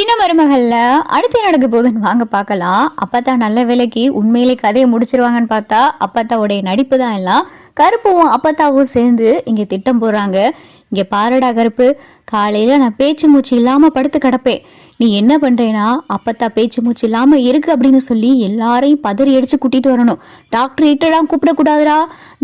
சின்ன மருமகளில் அடுத்து நடக்க போகுதுன்னு வாங்க பார்க்கலாம். அப்பத்தா நல்ல வேலைக்கு உண்மையிலே கதையை முடிச்சிருவாங்கன்னு பார்த்தா அப்பத்தாவுடைய நடிப்பு தான் எல்லாம் கருப்புவும் அப்பத்தாவும் சேர்ந்து இங்கே திட்டம் போடுறாங்க. இங்கே பாரடா கருப்பு காலையில் நான் பேச்சு மூச்சு இல்லாமல் படுத்து கிடப்பேன். நீ என்ன பண்ணுறேன்னா அப்பத்தா பேச்சு மூச்சு இல்லாமல் இருக்கு அப்படின்னு சொல்லி எல்லாரையும் பதறி அடித்து கூட்டிகிட்டு வரணும். டாக்டர் இட்டெல்லாம் கூப்பிடக்கூடாதுடா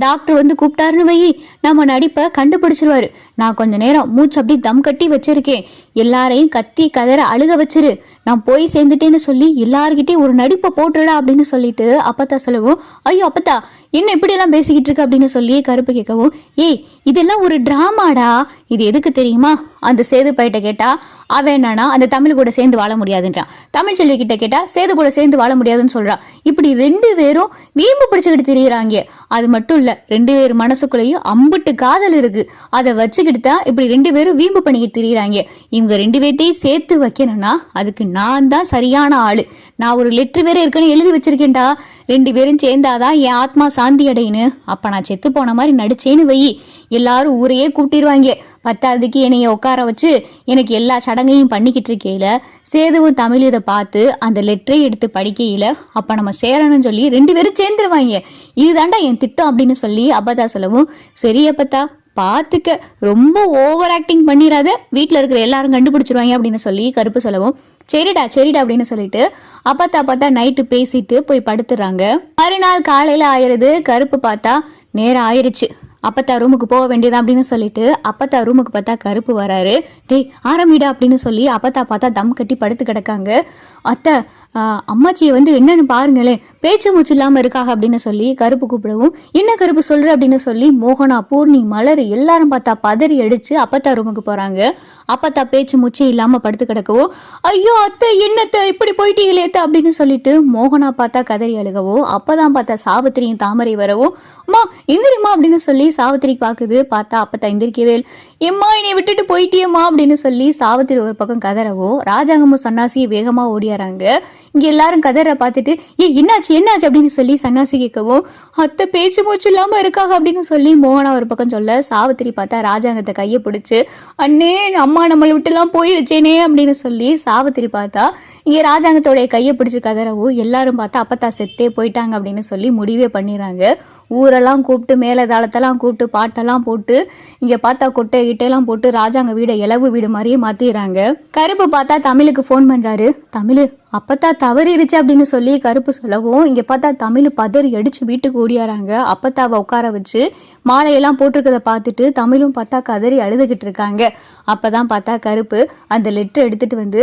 டாக்டர் வந்து கூப்பிட்டாருன்னு வை. நம்ம நடிப்பை கண்டுபிடிச்சிருவாரு. நான் கொஞ்ச நேரம் மூச்சு அப்படி தம் கட்டி வச்சிருக்கேன். எல்லாரையும் கத்தி கதற அழுக வச்சிரு. நான் போய் சேர்ந்துட்டேன்னு சொல்லி எல்லார்கிட்டயும் ஒரு நடிப்பை போட்டுடா அப்படின்னு சொல்லிட்டு அப்பத்தா சொல்லவும் ஐயோ அப்பத்தா என்ன இப்படியெல்லாம் பேசிக்கிட்டு இருக்கு அப்படின்னு சொல்லி கருப்பு கேட்கவும் ஏய் இதெல்லாம் ஒரு டிராமாடா இது எதுக்கு தெரியுமா? அந்த சேது பையிட்ட கேட்டா அவன் என்னன்னா அந்த தமிழ் கூட சேர்ந்து வாழ முடியாதுன்றான். தமிழ் செல்வி கிட்ட கேட்டா சேது கூட சேர்ந்து வாழ முடியாதுன்னு சொல்றான். இப்படி ரெண்டு பேரும் வீம்பு பிடிச்சுக்கிட்டு திரியிறாங்க. அது மட்டும் இல்ல ரெண்டு பேர் மனசுக்குள்ளேயும் அம்புட்டு காதல் இருக்கு. அதை வச்சுக்கிட்டு தான் இப்படி ரெண்டு பேரும் வீம்பு பண்ணிக்கிட்டு திரியிறாங்க. இவங்க ரெண்டு பேர்த்தையும் சேர்த்து வைக்கணும்னா அதுக்கு நான் தான் சரியான ஆளு. நான் ஒரு லெட்ரு வேற இருக்குன்னு எழுதி வச்சிருக்கேன்டா. ரெண்டு பேரும் சேர்ந்தாதான் என் ஆத்மா சாந்தி அடையுன்னு. அப்ப நான் செத்து போன மாதிரி நடிச்சேன்னு வை. எல்லாரும் ஊரையே கூட்டிடுவாங்க பத்தாவதுக்கு என்னைய உட்கார வச்சு எனக்கு எல்லா சடங்கையும் பண்ணிக்கிட்டு இருக்கையில சேதுவும் தமிழ் இதை பார்த்து அந்த லெட்டரை எடுத்து படிக்கையில அப்ப நம்ம சேரணும்னு சொல்லி ரெண்டு பேரும் சேர்ந்துருவாங்க. இதுதாண்டா என் திட்டம் அப்படின்னு சொல்லி அப்பதா சொல்லவும் சரி அப்பத்தா பார்த்துக்க ரொம்ப ஓவர் ஆக்டிங் பண்ணிடாத வீட்டில் இருக்கிற எல்லாரும் கண்டுபிடிச்சிருவாங்க அப்படின்னு சொல்லி கருப்பு சொல்லவும். சரிடா சரிடா அப்படின்னு சொல்லிட்டு அப்பத்தா பார்த்தா நைட்டு பேசிட்டு போய் படுத்துறாங்க. மறுநாள் காலையில் ஆயிடுது கருப்பு பார்த்தா நேரம் ஆயிடுச்சு அப்பத்தா ரூமுக்கு போக வேண்டியதா அப்படின்னு சொல்லிட்டு அப்பத்தா ரூமுக்கு பார்த்தா கருப்பு வராரு. டேய் ஆரம்பிடா அப்படின்னு சொல்லி அப்பத்தா பார்த்தா தம் கட்டி படுத்து கிடக்காங்க. அத்தை அம்மாச்சியை வந்து என்னன்னு பாருங்களேன் பேச்சு மூச்சு இல்லாம இருக்காங்க அப்படின்னு சொல்லி கருப்பு கூப்பிடவும் என்ன கருப்பு சொல்ற அப்படின்னு சொல்லி மோகனா பூர்ணி மலர் எல்லாரும் பார்த்தா பதறி அடிச்சு அப்பத்தா ரூமுக்கு போறாங்க. அப்பத்தா பேச்சு முச்சு இல்லாம படுத்து கிடக்கவோ ஐயோ அத்தை என்னத்தை இப்படி போயிட்டீங்களே அத்தை அப்படின்னு சொல்லிட்டு மோகனா பார்த்தா கதறி அழுகவோ அப்பதான் பார்த்தா சாவித்திரியும் தாமரை வரவோ அம்மா எந்திரிம்மா அப்படின்னு சொல்லி சாவித்திரி பாக்குது பார்த்தா அப்பத்தா எந்திரிக்கவே எம்மா என்னை விட்டுட்டு போயிட்டியம்மா அப்படின்னு சொல்லி சாவித்திரி ஒரு பக்கம் கதறவோ ராஜாங்கமும் சன்னாசி வேகமா ஓடியாராங்க. இங்க எல்லாரும் கதற பார்த்துட்டு ஏ என்னாச்சு என்னாச்சு? அப்படின்னு சொல்லி சன்னாசி கேட்கவும் அத்தை பேச்சு மூச்சு இல்லாம இருக்காங்க அப்படின்னு சொல்லி மோகனா ஒரு பக்கம் சொல்ல சாவித்திரி பார்த்தா ராஜாங்கத்தை கையை பிடிச்சு அண்ணே அம்மா நம்மளை விட்டுலாம் போயிருச்சேனே அப்படின்னு சொல்லி சாவித்திரி பார்த்தா இங்கே ராஜாங்கத்தோடைய கையை பிடிச்சு கதறவும் எல்லாரும் பார்த்தா அப்பத்தா செத்தே போயிட்டாங்க அப்படின்னு சொல்லி முடிவே பண்ணிடுறாங்க. ஊரெல்லாம் கூப்பிட்டு மேலே மேலதாளத்தெல்லாம் கூப்பிட்டு பாட்டெல்லாம் போட்டு இங்கே பார்த்தா கொட்டை கிட்டையெல்லாம் போட்டு ராஜாங்க வீடை இலவு வீடு மாதிரியே மாற்றிடுறாங்க கருப்பு பார்த்தா தமிழுக்கு ஃபோன் பண்ணுறாரு தமிழ் அப்பத்தா தவறிடுச்சு அப்படின்னு சொல்லி கருப்பு சொல்லவும் இங்கே பார்த்தா தமிழ் பதறி அடித்து வீட்டுக்கு ஓடியாராங்க. அப்பத்தாவை உட்கார வச்சு மாலையெல்லாம் போட்டிருக்கதை பார்த்துட்டு தமிழும் பார்த்தா கதறி அழுதுகிட்டு இருக்காங்க. அப்போ தான் பார்த்தா கருப்பு அந்த லெட்டர் எடுத்துட்டு வந்து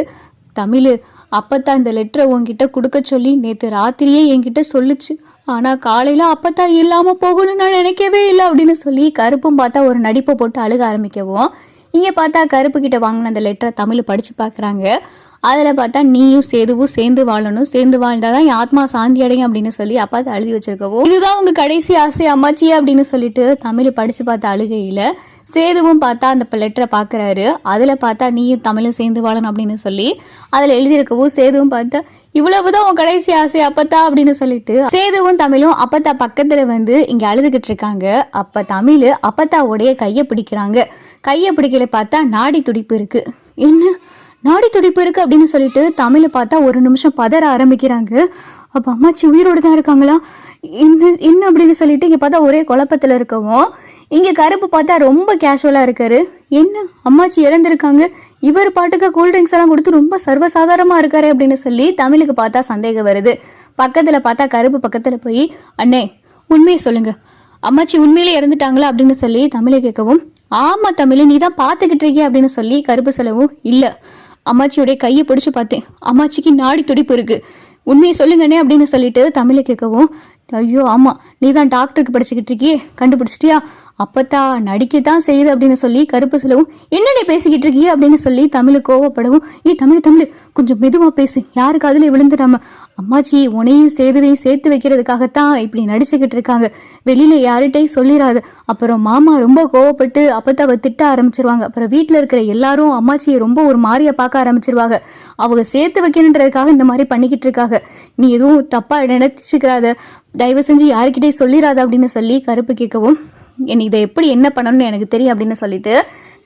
தமிழ் அப்பத்தான் இந்த லெட்டரை உங்ககிட்ட கொடுக்க சொல்லி நேற்று ராத்திரியே என்கிட்ட சொல்லுச்சு. ஆனால் காலையில் அப்பத்தான் இல்லாமல் போகணும்னு நான் நினைக்கவே இல்லை அப்படின்னு சொல்லி கருப்பும் பார்த்தா ஒரு நடிப்பை போட்டு அழுக ஆரம்பிக்கவும். இங்கே பார்த்தா கருப்பு கிட்ட வாங்கின அந்த லெட்டரை தமிழ் படித்து பார்க்குறாங்க. அதில் பார்த்தா நீயும் சேதுவும் சேர்ந்து வாழணும். சேர்ந்து வாழ்ந்தாதான் என் ஆத்மா சாந்தி அடையும் அப்படின்னு சொல்லி அப்பா எழுதி வச்சிருக்கவோ இதுதான் உங்கள் கடைசி ஆசை அம்மாச்சி அப்படின்னு சொல்லிட்டு தமிழ் படித்து பார்த்த அழுகையில சேதுவும் பார்த்தா அந்த லெட்டரை பார்க்குறாரு அதில் பார்த்தா நீயும் தமிழும் சேர்ந்து வாழணும் அப்படின்னு சொல்லி அதில் எழுதியிருக்கவும் சேதுவும் பார்த்தா இவ்வளவுதான் உன் கடைசி ஆசை அப்பத்தா அப்படின்னு சொல்லிட்டு சேதுவும் தமிழும் அப்பத்தா பக்கத்துல வந்து இங்க அழுதுகிட்டு இருக்காங்க. அப்ப தமிழ் அப்பத்தாவுடைய கையை பிடிக்கிறாங்க. கையை பிடிக்கல பார்த்தா நாடி துடிப்பு இருக்கு. என்ன? நாடி துடிப்பு இருக்கு? அப்படின்னு சொல்லிட்டு தமிழை பார்த்தா ஒரு நிமிஷம் பதற ஆரம்பிக்கிறாங்க. அப்ப அம்மாச்சி உயிரோடு தான் இருக்காங்களா? என்ன என்ன? அப்படின்னு சொல்லிட்டு இங்க பார்த்தா ஒரே குழப்பத்துல இருக்கவும் இங்கே கருப்பு பார்த்தா ரொம்ப கேஷுவலாக இருக்காரு. என்ன? அம்மாச்சி இறந்துருக்காங்க. இவர் பாட்டுக்கு கூல் ட்ரிங்க்ஸ் எல்லாம் கொடுத்து ரொம்ப சர்வசாதாரணமா இருக்காரு அப்படின்னு சொல்லி தமிழுக்கு பார்த்தா சந்தேகம் வருது. பக்கத்தில் பார்த்தா கருப்பு பக்கத்தில் போய் அண்ணே உண்மையை சொல்லுங்க. அம்மாச்சி உண்மையிலே இறந்துட்டாங்களா? அப்படின்னு சொல்லி தமிழை கேட்கவும் ஆமாம் தமிழ் நீ தான் பார்த்துக்கிட்டு இருக்கிய? அப்படின்னு சொல்லி கருப்பு சொல்லவும் இல்லை. அம்மாச்சியோடைய கையை பிடிச்சி பார்த்தேன். அம்மாச்சிக்கு நாடி துடிப்பு இருக்கு. உண்மையை சொல்லுங்கண்ணே அப்படின்னு சொல்லிட்டு தமிழை கேட்கவும் ஐயோ ஆமா. நீ தான் டாக்டருக்கு படிச்சுக்கிட்டு இருக்கியே. கண்டுபிடிச்சிட்டியா? அப்பத்தா நடிக்கத்தான் செய்யுது அப்படின்னு சொல்லி கருப்பு சொல்லவும் என்ன நீ பேசிக்கிட்டு இருக்கியே அப்படின்னு சொல்லி தமிழ் கோவப்படவும் ஏ தமிழ் தமிழ் கொஞ்சம் மெதுவாக பேசு. யாருக்கு அதுல விழுந்துடாம அம்மாச்சி உனையும் சேதுவையும் சேர்த்து வைக்கிறதுக்காகத்தான் இப்படி நடிச்சுக்கிட்டு இருக்காங்க. வெளியில யார்கிட்டையும் சொல்லிடாது அப்புறம் மாமா ரொம்ப கோவப்பட்டு அப்பத்தாவை திட்ட ஆரம்பிச்சிருவாங்க. அப்புறம் வீட்டில் இருக்கிற எல்லாரும் அம்மாச்சியை ரொம்ப ஒரு மாதிரியா பார்க்க ஆரம்பிச்சிருவாங்க. அவங்க சேர்த்து வைக்கணுன்றதுக்காக இந்த மாதிரி பண்ணிக்கிட்டு இருக்காங்க. நீ எதுவும் தப்பாக நினைச்சுக்கிறாத தயவு செஞ்சு யாருக்கிட்டையும் சொல்லிடாத அப்படின்னு சொல்லி கருப்பு கேட்கவும் என் இதை எப்படி என்ன பண்ணணும்னு எனக்கு தெரியும் அப்படின்னு சொல்லிட்டு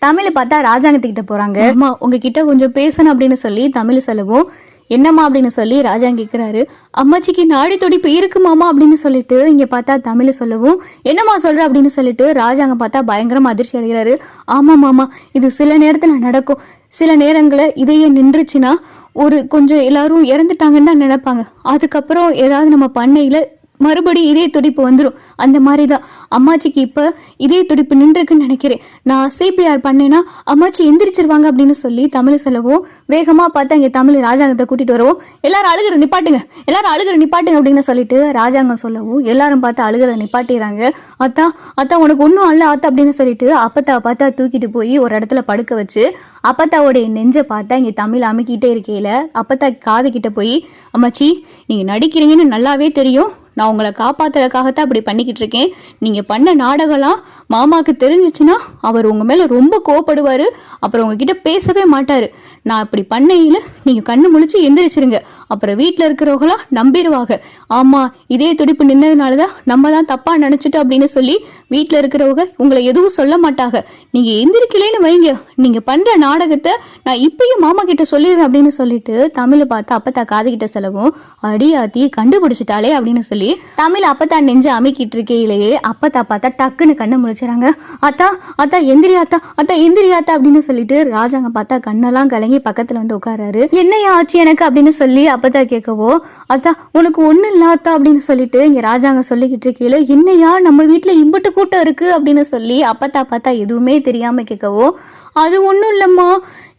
தமிழ் பார்த்தா ராஜாங்கத்துக்கிட்ட போறாங்க. அம்மா உங்ககிட்ட கொஞ்சம் பேசணும் அப்படின்னு சொல்லி தமிழ் சொல்லவும் என்னம்மா அப்படின்னு சொல்லி ராஜா கேட்குறாரு அம்மாச்சிக்கு நாடி துடிப்பு இருக்குமாமா அப்படின்னு சொல்லிட்டு இங்க பார்த்தா தமிழ் சொல்லவும் என்னம்மா சொல்ற அப்படின்னு சொல்லிட்டு ராஜாங்க பார்த்தா பயங்கரமா அதிர்ச்சி அடைகிறாரு. ஆமா மாமா இது சில நேரத்துல நடக்கும். சில நேரங்களில் இதையே நின்றுச்சுன்னா ஒரு கொஞ்சம் எல்லாரும் இறந்துட்டாங்கன்னு தான் நினைப்பாங்க. அதுக்கப்புறம் ஏதாவது நம்ம பண்ணையில மறுபடியும் இதே துடிப்பு வந்துடும் அந்த மாதிரி தான் அம்மாச்சிக்கு இப்போ இதே துடிப்பு நின்றுருக்குன்னு நினைக்கிறேன். நான் சிபிஆர் பண்ணேன்னா அம்மாச்சி எந்திரிச்சிருவாங்க அப்படின்னு சொல்லி தமிழ் சொல்லவும் வேகமாக பார்த்து அங்கே தமிழ் ராஜாங்கத்தை கூட்டிகிட்டு வரவும். எல்லாரும் அழுகிற நிப்பாட்டுங்க. எல்லாரும் அழுகிற நிப்பாட்டுங்க அப்படின்னு சொல்லிட்டு ராஜாங்கம் சொல்லவும் எல்லாரும் பார்த்து அழுகிற நிப்பாட்டிடுறாங்க. அத்தா அத்தா உனக்கு ஒன்றும் அல்ல ஆத்தா அப்படின்னு சொல்லிட்டு அப்பத்தா பார்த்தா தூக்கிட்டு போய் ஒரு இடத்துல படுக்க வச்சு அப்பத்தாவோடைய நெஞ்சை பார்த்தா இங்கே தமிழ் அமுக்கிட்டே இருக்கையில் அப்பத்தா காது கிட்ட போய் அம்மாச்சி நீங்கள் நடிக்கிறீங்கன்னு நல்லாவே தெரியும். நான் உங்களை காப்பாத்துறதுக்காகத்தான் அப்படி பண்ணிக்கிட்டு இருக்கேன். நீங்கள் பண்ண நாடகம்லாம் மாமாவுக்கு தெரிஞ்சிச்சுன்னா அவர் உங்கள் மேலே ரொம்ப கோவப்படுவார். அப்புறம் உங்ககிட்ட பேசவே மாட்டார். நான் இப்படி பண்ணையில் நீங்கள் கண்ணு முழிச்சு எந்திரிச்சிருங்க. அப்புறம் வீட்டில் இருக்கிறவங்களாம் நம்பிடுவாங்க. ஆமாம் இதே துடிப்பு நின்னதுனால தான் நம்ம தான் தப்பாக நினச்சிட்டோம் அப்படின்னு சொல்லி வீட்டில் இருக்கிறவங்க உங்களை எதுவும் சொல்ல மாட்டாங்க. நீங்கள் எந்திரிக்கலேன்னு வைங்க. நீங்கள் பண்ணுற நாடகத்தை நான் இப்பயும் மாமா கிட்ட சொல்லிடுவேன் அப்படின்னு சொல்லிட்டு தமிழை பார்த்து அப்பத்தா காதுகிட்ட செலவும் அடியாத்தி கண்டுபிடிச்சிட்டாலே அப்படின்னு சொல்லி தமிழ் அப்பத்தா நெஞ்சு அமைக்கிட்டு இருக்கையிலேயே அப்பத்தா பார்த்தா டக்குன்னு கண்ணை முடிச்சுறாங்க அத்தா அத்தா எந்திரி அத்தா அத்தா எந்திரி அத்தா அப்படின்னு சொல்லிட்டு ராஜாங்க பார்த்தா கண்ணெல்லாம் கலங்கி பக்கத்துல வந்து உட்காராரு. என்னையா ஆச்சு எனக்கு? அப்படின்னு சொல்லி அப்பத்தா கேட்கவோ அத்தா உனக்கு ஒண்ணு இல்ல அத்தா அப்படின்னு சொல்லிட்டு இங்க ராஜாங்க சொல்லிக்கிட்டு இருக்கையில என்னையா நம்ம வீட்டுல இம்புட்டு கூட்டம் இருக்கு அப்படின்னு சொல்லி அப்பத்தா பார்த்தா எதுவுமே தெரியாம கேட்கவோ அது ஒன்றும் இல்லைம்மா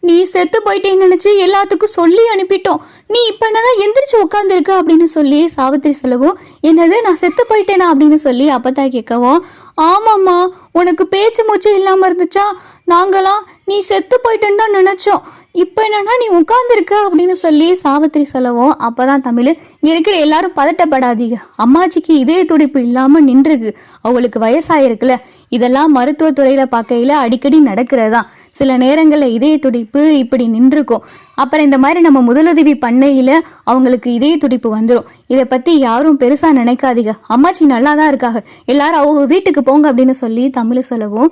நீ செத்து போயிட்டேன்னு நினச்சி எல்லாத்துக்கும் சொல்லி அனுப்பிட்டோம். நீ இப்போ என்னதான் எந்திரிச்சு உட்காந்துருக்க அப்படின்னு சொல்லி சாவித்திரி சொல்லவும் என்னது நான் செத்து போயிட்டேனா? அப்படின்னு சொல்லி அப்பத்தா கேட்கவும் ஆமாம்மா உனக்கு பேச்சு மூச்சு இல்லாமல் இருந்துச்சா? நாங்களாம் நீ செத்து போயிட்டேன்னு தான் நினச்சோம். இப்போ என்னன்னா நீ உட்காந்துருக்க அப்படின்னு சொல்லி சாவித்திரி சொல்லவும் அப்பதான் தமிழ் இங்க இருக்கிற எல்லாரும் பதட்டப்படாதீங்க. அம்மாச்சிக்கு இதய துடிப்பு இல்லாம நின்றுருக்கு அவங்களுக்கு வயசாயிருக்குல்ல இதெல்லாம் மருத்துவத்துறையில பார்க்கையில அடிக்கடி நடக்கிறதா சில நேரங்களில் இதய துடிப்பு இப்படி நின்றுக்கும். அப்புறம் இந்த மாதிரி நம்ம முதலுதவி பண்ணையில் அவங்களுக்கு இதய துடிப்பு வந்துடும் இதை பற்றி யாரும் பெருசாக நினைக்காதீங்க. அம்மாச்சி நல்லா தான் இருக்காங்க. எல்லாரும் அவங்க வீட்டுக்கு போங்க அப்படின்னு சொல்லி தமிழ் சொல்லவும்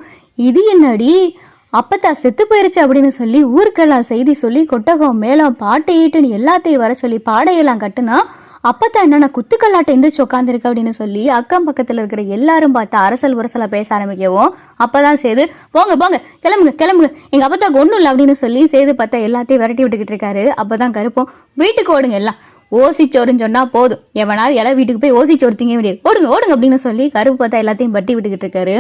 இது என்னடி? அப்பத்தா செத்து போயிருச்சு அப்படின்னு சொல்லி ஊருக்கெல்லாம் செய்தி சொல்லி கொட்டகம் மேளம் பாட்டு ஈட்டுன்னு எல்லாத்தையும் வர சொல்லி பாடையெல்லாம் கட்டுனா அப்பத்தா என்னன்னா குத்துக்கல்லாட்டை எந்திரிச்சு உட்காந்துருக்கு அப்படின்னு சொல்லி அக்கம் பக்கத்தில் இருக்கிற எல்லாரும் பார்த்து அரசல் உரசலை பேச ஆரம்பிக்கவும் அப்பதான் சேது போங்க போங்க கிளம்புங்க கிளம்புங்க. எங்க அப்பத்தாக்கு ஒன்றும் இல்லை அப்படின்னு சொல்லி சேது பார்த்தா எல்லாத்தையும் விரட்டி விட்டுக்கிட்டு இருக்காரு. அப்பதான் கருப்போம் வீட்டுக்கு ஓடுங்க எல்லாம். ஓசிச்சோறுன்னு சொன்னா போதும். எவனாவது எல்லாம் வீட்டுக்கு போய் ஓசிச்சோறு திங்க வேண்டியது. ஓடுங்க ஓடுங்க அப்படின்னு சொல்லி கருப்பு பார்த்தா எல்லாத்தையும் பட்டி விட்டுக்கிட்டு இருக்காரு.